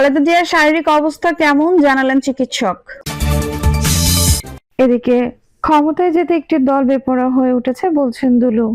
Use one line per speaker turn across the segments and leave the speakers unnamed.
খালেদা জিয়ার শারীরিক অবস্থা কেমন জানালেন চিকিৎসক। এদিকে ক্ষমতায় যেতে একটি দল বেপরা হয়ে উঠেছে বলছেন দুলু।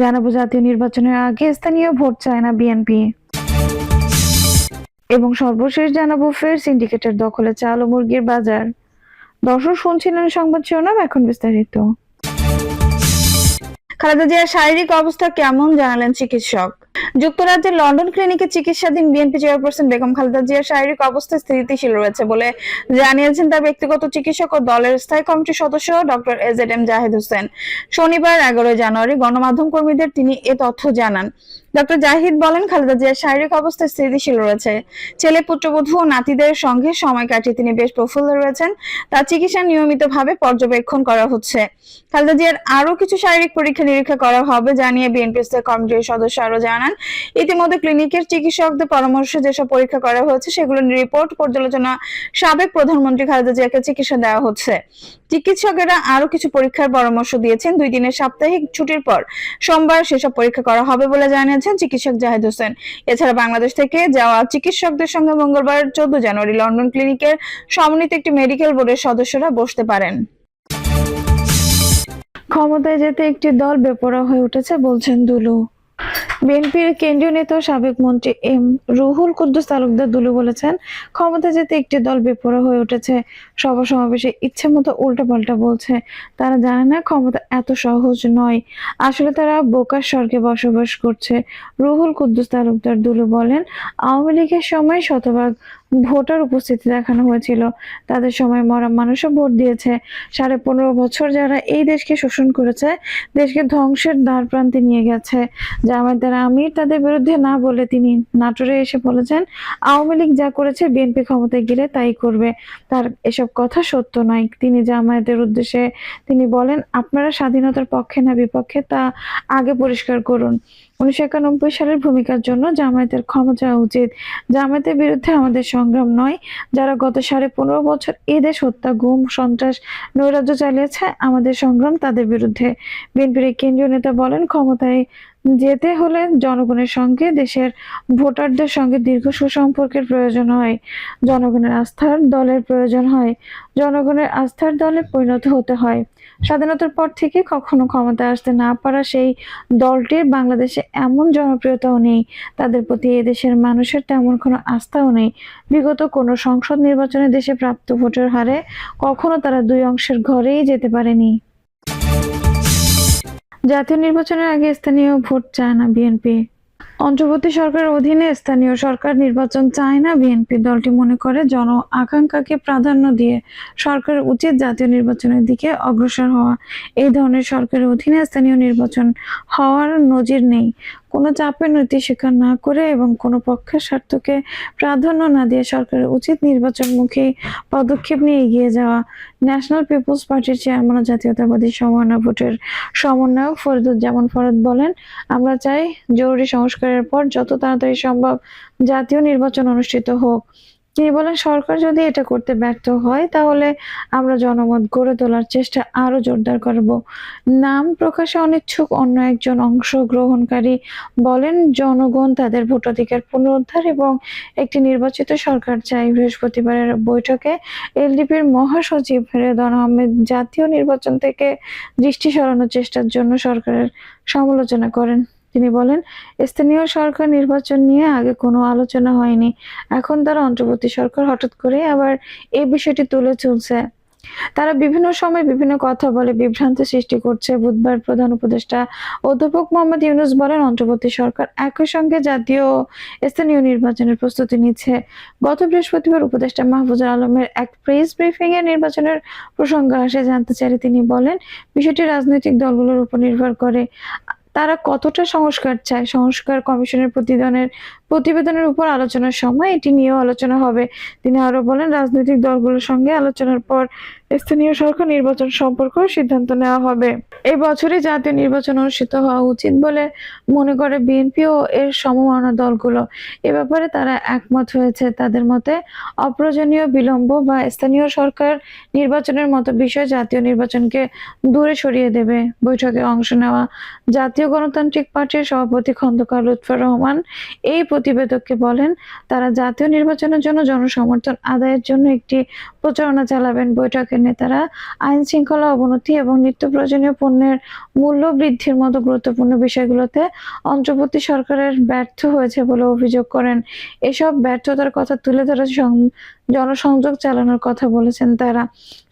জানাব জাতীয় নির্বাচনের আগে স্থানীয় ভোট চায় না বিএনপি। এবং সর্বশেষ জানাব ফের সিন্ডিকেটের দখলে চাল ও মুরগির বাজার। দর্শক শুনছিলেন সংবাদ শিরোনাম, এখন বিস্তারিত। খালেদা জিয়ার শারীরিক অবস্থা কেমন জানালেন চিকিৎসক। যুক্তরাজ্যের লন্ডন ক্লিনিকে চিকিৎসাধীন বিএনপি চেয়ারপারসন বেগম খালেদা জিয়ার শারীরিক অবস্থা স্থিতিশীল রয়েছে বলে জানিয়েছেন তার ব্যক্তিগত চিকিৎসক ও দলের স্থায়ী কমিটির সদস্য doctor A Z M Zahid Hossain. শনিবার, এগারোই জানুয়ারি, গণমাধ্যম কর্মীদের তিনি এ তথ্য জানান। ডক্টর জাহিদ বলেন, খালেদা জিয়ার শারীরিক অবস্থা স্থিতিশীল রয়েছে। ছেলে, পুত্রবধূ ও নাতিদের সঙ্গে সময় কাটিয়ে তিনি বেশ প্রফুল্ল রয়েছেন। তার চিকিৎসা নিয়মিতভাবে পর্যবেক্ষণ করা হচ্ছে। খালেদা জিয়ার আরও কিছু শারীরিক পরীক্ষা নিরীক্ষা করা হবে জানিয়ে বিএনপি স্থায়ী কমিটির সদস্য আরও জানান। ইতিমধ্যে ক্লিনিকের চিকিৎসকদের পরামর্শে যেসব পরীক্ষা করা হয়েছে সেগুলোর রিপোর্ট পর্যালোচনা সাবেক প্রধানমন্ত্রী খালেদা জিয়াকে চিকিৎসা দেওয়া হচ্ছে। চিকিৎসকেরা আরও কিছু পরীক্ষার পরামর্শ দিয়েছেন। দুই দিনের সাপ্তাহিক ছুটির পর সোমবার সেসব পরীক্ষা করা হবে বলে জানিয়েছেন চিকিৎসক জাহিদ হোসেন। এছাড়া বাংলাদেশ থেকে যাওয়া চিকিৎসকদের সঙ্গে মঙ্গলবার চোদ্দ জানুয়ারি লন্ডন ক্লিনিকের সমন্বিত একটি মেডিকেল বোর্ডের সদস্যরা বসতে পারেন। ক্ষমতায় যেতে একটি দল বেপরা হয়ে উঠেছে, বলছেন দুলু। বিএনপির কেন্দ্রীয় নেতা সাবেক মন্ত্রী এম রুহুল কুদ্দুস তালুকদার দুলু বলেছেন, ক্ষমতা যেতে একটি দল বেপরা হয়ে উঠেছে। সভা সমাবেশে ইচ্ছে মতো উল্টাপাল্টা বলছে। তারা জানে না ক্ষমতা এত সহজ নয়। আসলে তারা বোকার স্বর্গে বসবাস করছে। রুহুল কুদ্দুস তালুকদার দুলু বলেন, আওয়ামী লীগের সময় শতভাগ ভোটার উপস্থিতি দেখানো হয়েছিল। তাদের সময় মরা মানুষও ভোট দিয়েছে। সাড়ে পনেরো বছর যারা এই দেশকে শোষণ করেছে, দেশকে ধ্বংসের দ্বার প্রান্তে নিয়ে গেছে। জামায়াতের আমির তাদের বিরুদ্ধে না বলে তিনি নাটোরে এসে বলেছেন, আওয়ামী লীগ যা করেছে, বিএনপি ক্ষমতায় গেলে তাই করবে। তার এসব কথা সত্য নয়। তিনি জামায়াতের উদ্দেশ্যে তিনি বলেন, আপনারা স্বাধীনতার পক্ষে না বিপক্ষে তা আগে পরিষ্কার করুন। উনিশশো একানব্বই সালের ভূমিকার জন্য জামায়াতের ক্ষমা চাওয়া উচিত। জামায়াতের বিরুদ্ধে আমাদের সংগ্রাম নয়, যারা গত সাড়ে পনেরো বছর এ দেশ হত্যা, গুম, সন্ত্রাস, নৈরাজ্য চালিয়েছে, আমাদের সংগ্রাম তাদের বিরুদ্ধে। বিএনপির কেন্দ্রীয় নেতা বলেন, ক্ষমতায় যেতে হলে জনগণের সঙ্গে, দেশের ভোটারদের সঙ্গে দীর্ঘ সুসম্পর্কের প্রয়োজন হয়। জনগণের আস্থার দলের প্রয়োজন হয়। জনগণের আস্থার দলে পরিণত হতে হয়। স্বাধীনতার পর থেকে কখনো ক্ষমতায় আসতে না পারা সেই দলটির বাংলাদেশে এমন জনপ্রিয়তাও নেই। তাদের প্রতি এদেশের মানুষের তেমন কোনো আস্থাও নেই। বিগত কোনো সংসদ নির্বাচনে দেশে প্রাপ্ত ভোটের হারে কখনো তারা দুই অংশের ঘরেই যেতে পারেনি। জাতীয় নির্বাচনের আগে স্থানীয় ভোট চায় না বিএনপি। অন্তর্বর্তী সরকারের অধীনে স্থানীয় সরকার নির্বাচন চায় না বিএনপি। দলটি মনে করে জন আকাঙ্ক্ষাকে প্রাধান্য দিয়ে সরকারের উচিত জাতীয় নির্বাচনের দিকে অগ্রসর হওয়া। এই ধরনের সরকারের অধীনে স্থানীয় নির্বাচন হওয়ার নজির নেই। কোনো চাপের নৈতিক স্বীকার না করে এবং কোনো পক্ষের স্বার্থকে প্রাধান্য না দিয়ে সরকারের উচিত নির্বাচনমুখী পদক্ষেপ নিয়ে এগিয়ে যাওয়া। ন্যাশনাল পিপলস পার্টির চেয়ারম্যান জাতীয়তাবাদী সমন্বয় ভোটের সমন্বয়ক ফরিদুজ্জামান ফরদ বলেন, আমরা চাই জরুরি সংস্কারের পর যত তাড়াতাড়ি সম্ভব জাতীয় নির্বাচন অনুষ্ঠিত হোক। বলেন, সরকার যদি এটা করতে ব্যর্থ হয়, তাহলে আমরা জনমত গড়ে তোলার চেষ্টা আরও জোরদার করব। নাম প্রকাশে অনিচ্ছুক অন্য একজন অংশগ্রহণকারী বলেন, জনগণ তাদের ভোটাধিকার পুনরুদ্ধার এবং একটি নির্বাচিত সরকার চাই। বৃহস্পতিবারের বৈঠকে এলডিপির মহাসচিব রেদন আহমেদ জাতীয় নির্বাচন থেকে দৃষ্টি সরানোর চেষ্টার জন্য সরকারের সমালোচনা করেন। তিনি বলেন, স্থানীয় সরকার নির্বাচন নিয়ে আগে কোনো আলোচনা হয়নি। এখন তারা অন্তর্বর্তী সরকার হঠাৎ করে আবার এই বিষয়টি তুলে চলছে তারা বিভিন্ন সময় বিভিন্ন কথা বলে বিভ্রান্তি সৃষ্টি করছে। বুধবার প্রধান উপদেষ্টা অধ্যাপক মোহাম্মদ ইউনুস বলেন, অন্তর্বর্তী সরকার একই সঙ্গে জাতীয় স্থানীয় নির্বাচনের প্রস্তুতি নিচ্ছে। গত বৃহস্পতিবার উপদেষ্টা মাহফুজুর আলমের এক প্রেস ব্রিফিং এ নির্বাচনের প্রসঙ্গ আসে। জানতে চাইলে তিনি বলেন, বিষয়টি রাজনৈতিক দলগুলোর উপর নির্ভর করে। তারা কতটা সংস্কার চায়? সংস্কার কমিশনের প্রতিবেদনের প্রতিবেদনের উপর আলোচনার সময় এটি নিয়েও আলোচনা হবে। তিনি আরও বলেন, রাজনৈতিক দলগুলোর সঙ্গে আলোচনার পর স্থানীয় সরকার নির্বাচন সম্পর্কেও সিদ্ধান্ত নেওয়া হবে। এই বছরই জাতীয় নির্বাচন অনুষ্ঠিত হওয়া উচিত বলে মনে করে বিএনপি ও এর সমমনা দলগুলো। এ ব্যাপারে তারা একমত হয়েছে। তাদের মতে, অপ্রয়োজনীয় বিলম্ব বা স্থানীয় সরকার নির্বাচনের মতো বিষয় জাতীয় নির্বাচনকে দূরে সরিয়ে দেবে। বৈঠকে অংশ নেওয়া জাতীয় গণতান্ত্রিক পার্টির সভাপতি খন্দকার লুৎফর রহমান এই প্রতিবেদককে বলেন, তারা জাতীয় নির্বাচনের জন্য জনসমর্থন আদায়ের জন্য একটি প্রচারণা চালাবেন। বৈঠকের নেতারা আইন শৃঙ্খলা অবনতি এবং নিত্য প্রয়োজনীয় পণ্যের মূল্য বৃদ্ধির মতো গুরুত্বপূর্ণ বিষয়গুলোতে অন্তর্বর্তী সরকারের ব্যর্থ হয়েছে বলে অভিযোগ করেন। এসব ব্যর্থতার কথা তুলে ধরে জনসংযোগ চালানোর কথা বলেছেন তারা।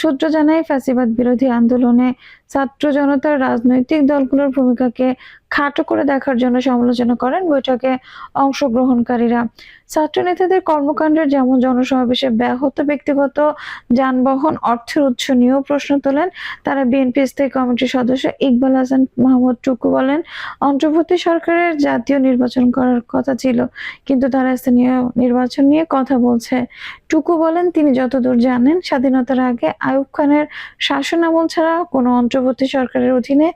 সূত্র জানায়, ফ্যাসিবাদ বিরোধী আন্দোলনে ছাত্র জনতার রাজনৈতিক দলগুলোর ভূমিকাকে খাটো করে দেখার জন্য সমালোচনা করেন বৈঠকে অংশগ্রহণকারীরা। ছাত্র নেতাদের কর্মকাণ্ডের যেমন জনসমাবেশে ব্যাহত ব্যক্তিগত যানবাহন, অর্থের উৎস নিয়েও প্রশ্ন তোলেন তারা বিএনপি স্থায়ী কমিটির সদস্য ইকবাল হাসান মাহমুদ। টুকু বলেন, অন্তর্বর্তী সরকারের জাতীয় নির্বাচন করার কথা ছিল, কিন্তু তারা স্থানীয় নির্বাচন নিয়ে কথা বলছে। টুকু বলেন, তিনি যতদূর জানেন, স্বাধীনতার আগে আয়ুব খানের শাসন আমল ছাড়া কোনো অন্তর্বর্তী সরকারের অধীনে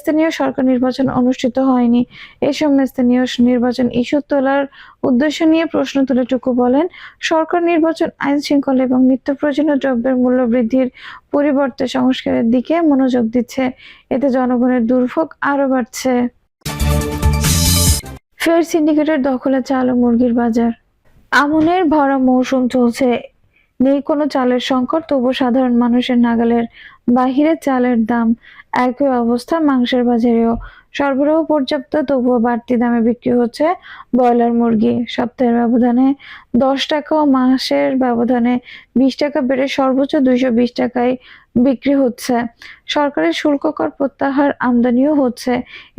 স্থানীয় সরকার নির্বাচন অনুষ্ঠিত হয়নি। এই সময় স্থানীয় নির্বাচন ইস্যু তোলার উদ্দেশ্য নিয়ে প্রশ্ন তুলে টুকু বলেন, সরকার নির্বাচন আইন শৃঙ্খলা এবং নিত্য প্রয়োজনীয় দ্রব্যের মূল্য বৃদ্ধির পরিবর্তে সংস্কারের দিকে মনোযোগ দিচ্ছে। এতে জনগণের দুর্ভোগ আরও বাড়ছে। ফের সিন্ডিকেটের দখলে চাল ও মুরগির বাজার। আমনের ভরা মৌসুম চলছে নেই কোনো চালের সংকট তবু সাধারণ মানুষের নাগালের বাহিরে চালের দাম একই অবস্থা, মাংসের বাজারেও সরবরাহ পর্যাপ্ত, তবুও বাড়তি দামে বিক্রি হচ্ছে ব্রয়লার মুরগি। সপ্তাহের ব্যবধানে দশ টাকা ও মাসের ব্যবধানে বিশ টাকা বেড়ে সর্বোচ্চ দুইশো বিশ টাকায় বিক্রি হচ্ছে। সরকারের শুল্ক কর প্রত্যাহার আমদানিও হচ্ছে।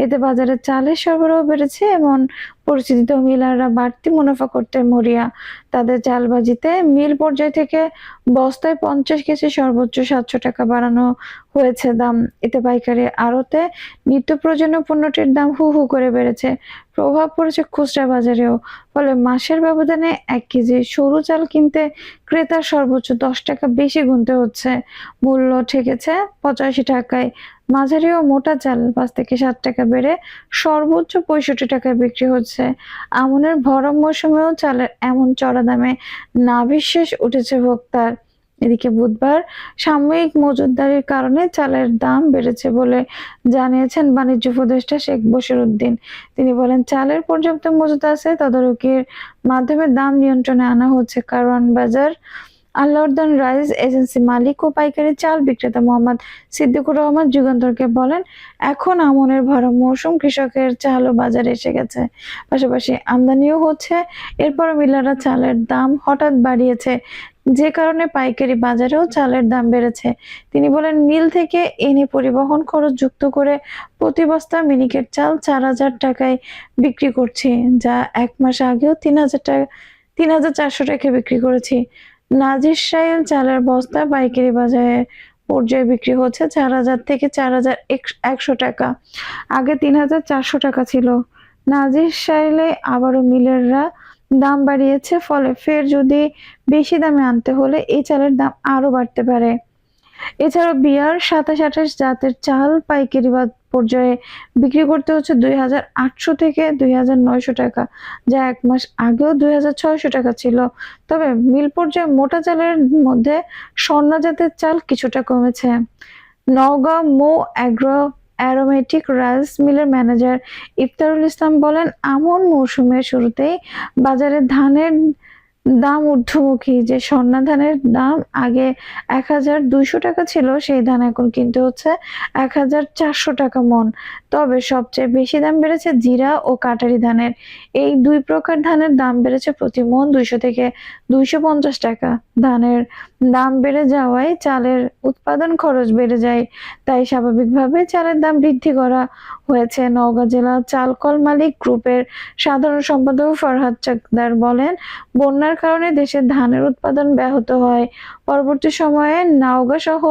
এতে বাজারে চালের সরবরাহ বেড়েছে এমন পরিস্থিতিতে মিলাররা বাড়তি মুনাফা করতে মরিয়া তাদের চালবাজিতে মিল পর্যায় থেকে বস্তায় পঞ্চাশ কেজি সর্বোচ্চ সাতশো টাকা বাড়ানো হয়েছে দাম। এতে পাইকারি আড়তে নিত্য প্রয়োজনীয় পণ্যটির দাম হু হু করে বেড়েছে। প্রভাব পড়েছে খুচরা বাজারেও, ফলে মাসের ব্যবধানে এক কেজি সরু চাল কিনতে ক্রেতার সর্বোচ্চ দশ টাকা বেশি গুনতে হচ্ছে। মূল্য ঠেকেছে পঁচাশি টাকায় মাঝারি ও মোটা চাল, পাঁচ থেকে সাত টাকা বেড়ে সর্বোচ্চ পঁয়ষট্টি টাকায় বিক্রি হচ্ছে। আমনের ভরম মৌসুমেও চালের এমন চড়া দামে নাভিশ্বাস উঠেছে ভোক্তার। এদিকে বুধবার সাময়িক মজুতদারির কারণে চালের দাম বেড়েছে বলে জানিয়েছেন বাণিজ্য উপদেষ্টা শেখ বশির উদ্দিন তিনি বলেন, চালের পর্যাপ্ত মজুদ আছে, তদারকির মাধ্যমে দাম নিয়ন্ত্রণে আনা হচ্ছে কারওয়ান বাজার। আল্লাহদান রাইস এজেন্সি মালিক ও পাইকারি চাল বিক্রেতা মোহাম্মদ সিদ্দিকুর রহমান যুগান্তরকে বলেন, এখন আমনের ভরা মৌসুম কৃষকের চালও বাজারে এসে গেছে। পাশাপাশি আমদানিও হচ্ছে এরপর মিলারা চালের দাম হঠাৎ বাড়িয়েছে। যে কারণে পাইকারি বাজারেও চালের দাম বেড়েছে। তিনি বলেন, মিল থেকে এনে পরিবহন খরচ যুক্ত করে প্রতি বস্তা মিনিকেট চাল চার হাজার টাকায় বিক্রি করছি, যা এক মাস আগেও তিন হাজার টাকা তিন হাজার চারশো টাকায় বিক্রি করেছি। নাজির সাইল চালের বস্তা পাইকারি বাজারে পর্যায়ে বিক্রি হচ্ছে চার হাজার থেকে চার হাজার একশো টাকা। আগে তিন হাজার চারশো টাকা ছিল। নাজির সাইলে আবারও মিলেররা দাম বাড়িয়েছে, ফলে ফের যদি বেশি দামে আনতে হলে এই চালের দাম আরও বাড়তে পারে। এছাড়াও বিয়ার সাতাশ আঠাশ জাতের চাল পাইকারি পর্যায়ে বিক্রি করতে হচ্ছে দুই হাজার আটশো থেকে দুই হাজার নয়শো টাকা, যা এক মাস আগেও দুই হাজার ছয়শো টাকা ছিল। তবে মিল পর্যায়ে মোটা চালের মধ্যে স্বর্ণা জাতের চাল কিছুটা কমেছে। নওগাঁ মো অ্যাগ্রো অ্যারোমেটিক রাইস মিলের ম্যানেজার ইফতারুল ইসলাম বলেন, আমন মৌসুমের শুরুতেই বাজারে ধানের দাম ঊর্ধ্বমুখী। যে স্বর্ণা ধানের দাম আগে এক হাজার দুইশো টাকা ছিল, সেই ধান এখন কিনতে হচ্ছে এক হাজার চারশো টাকা মন। তবে সবচেয়ে বেশি দাম বেড়েছে জিরা ও কাটারি ধানের। এই দুই প্রকার ধানের দাম বেড়েছে প্রতি মন দুইশো থেকে দুইশো পঞ্চাশ টাকা। ধানের দাম বেড়ে যাওয়ায় চালের উৎপাদন খরচ বেড়ে যায়, তাই স্বাভাবিকভাবে চালের দাম বৃদ্ধি করা হয়েছে। নওগাঁ জেলা চালকল মালিক গ্রুপের সাধারণ সম্পাদক ফরহাদ চাকদার বলেন, বন্যার কারণে দেশের ধানের উৎপাদন ব্যাহত হয়। পরবর্তী সময়ে নওগাঁ সহ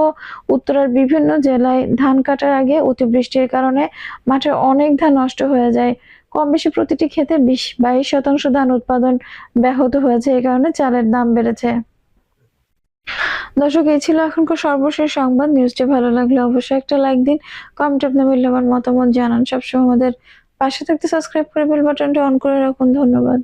উত্তরার বিভিন্ন জেলায় ধান কাটার আগে অতিবৃষ্টির কারণে মাঠে অনেক ধান নষ্ট হয়ে যায়। কম বেশি প্রতিটি ক্ষেতে বিশ বাইশ শতাংশ ধান উৎপাদন ব্যাহত হয়েছে এই কারণে চালের দাম বেড়েছে। দর্শক, এই ছিল এখনকার সর্বশেষ সংবাদ। নিউজটি ভালো লাগলে অবশ্যই একটা লাইক দিন, কমেন্ট আপনার মূল্যবান মতামত জানান। সবসময় আমাদের পাশে থাকতে সাবস্ক্রাইব করে বেল বাটনটা অন করে রাখুন। ধন্যবাদ।